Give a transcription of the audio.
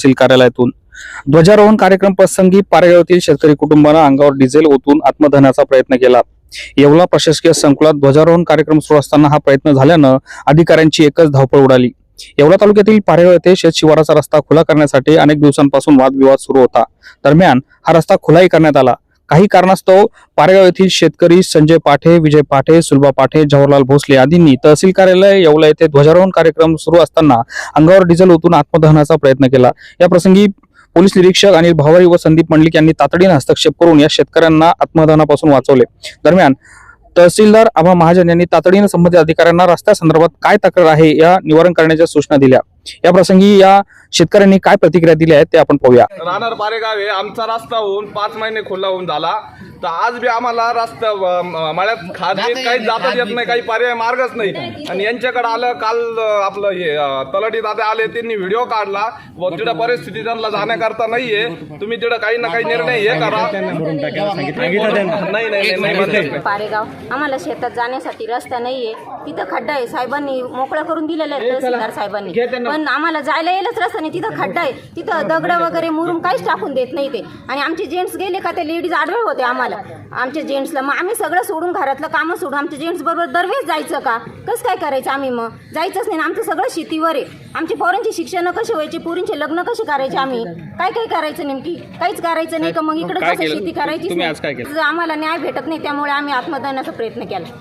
तहसील कार्यालयातून. ध्वजारोहण कार्यक्रम प्रसंगी पारेगावातील शेतकरी कुटुंबानं अंगावर डिझेल ओतून आत्मदहनाचा प्रयत्न केला. येवला प्रशासकीय संकुलात ध्वजारोहण कार्यक्रम सुरू असताना हा प्रयत्न झाल्यानं अधिकाऱ्यांची एकच धावपळ उडाली. येवला तालुक्यातील पारेगाव येथे शेत शिवाराचा रस्ता खुला करण्यासाठी अनेक दिवसांपासून वादविवाद सुरू होता. दरम्यान हा रस्ता खुलाही करण्यात आला. काही कारणास्तव पारेगाव येथील शेतकरी संजय पाठे विजय पाठे सुलभा पाठे जवाहरलाल भोसले आदींनी तहसील कार्यालय येवला येथे ध्वजारोहण कार्यक्रम सुरू असताना अंगावर डिझेल ओतून आत्मदहनाचा प्रयत्न केला. या प्रसंगी पोलीस निरीक्षक अनिल भावारी व संदीप मंडलिक यांनी तातडीने हस्तक्षेप करून या शेतकऱ्यांना आत्मदहनापासून वाचवले. दरम्यान तहसीलदार आभा महाजन यांनी तातडीने संबंधित अधिकाऱ्यांना रस्त्यासंदर्भात काय तक्रार आहे या निवारण करण्याच्या सूचना दिल्या. या प्रसंगी या शेतकऱ्यांनी काय प्रतिक्रिया दिल्या आहेत ते आपण पाहूया. राहणार पारेगाव आहे. आमचा रस्ता होऊन पाच महिने खुला होऊन झाला. तर आज बी आम्हाला रस्ता मळ्यात खात काही जाताच येत नाही काही पर्याय मार्गच नाही. आणि यांच्याकडे आलं काल आपलं हे तलाठी दादा आले त्यांनी व्हिडिओ काढला व तिथं परिस्थिती त्यांना जाण्याकरता नाहीये. तुम्ही तिथं काही ना काही निर्णय हे करा. नाही नाही नाही नाही म्हणलेच नाही. पारेगाव आम्हाला शेतात जाण्यासाठी रस्ता नाहीये. तिथं खड्डा आहे साहेबांनी मोकळा करून दिलेला आहे तहसीलदार साहेबांनी. पण आम्हाला जायला येईलच रस्ता नाही तिथं खड्डा आहे. तिथं दगड वगैरे मुरुम काहीच टाकून देत नाही ते. आणि आमचे जेंट्स गेले का ते लेडीज आडवे होते आम्हाला. आमच्या जेंट्सला मग आम्ही सगळं सोडून घरातलं कामं सोडून आमच्या जेंट्स बरोबर दरवेळेस जायचं का? कसं काय करायचं आम्ही मग? जायचंच नाही ना. आमचं सगळं शेतीवर आहे. आमची पोरांची शिक्षण कशी व्हायची पोरींचे लग्न कसे करायचे आम्ही? काय काय करायचं नेमकी? काहीच करायचं नाही का मग इकडे कसं शेती करायची आम्हाला न्याय भेटत नाही त्यामुळे आम्ही आत्मदानाचा प्रयत्न केला.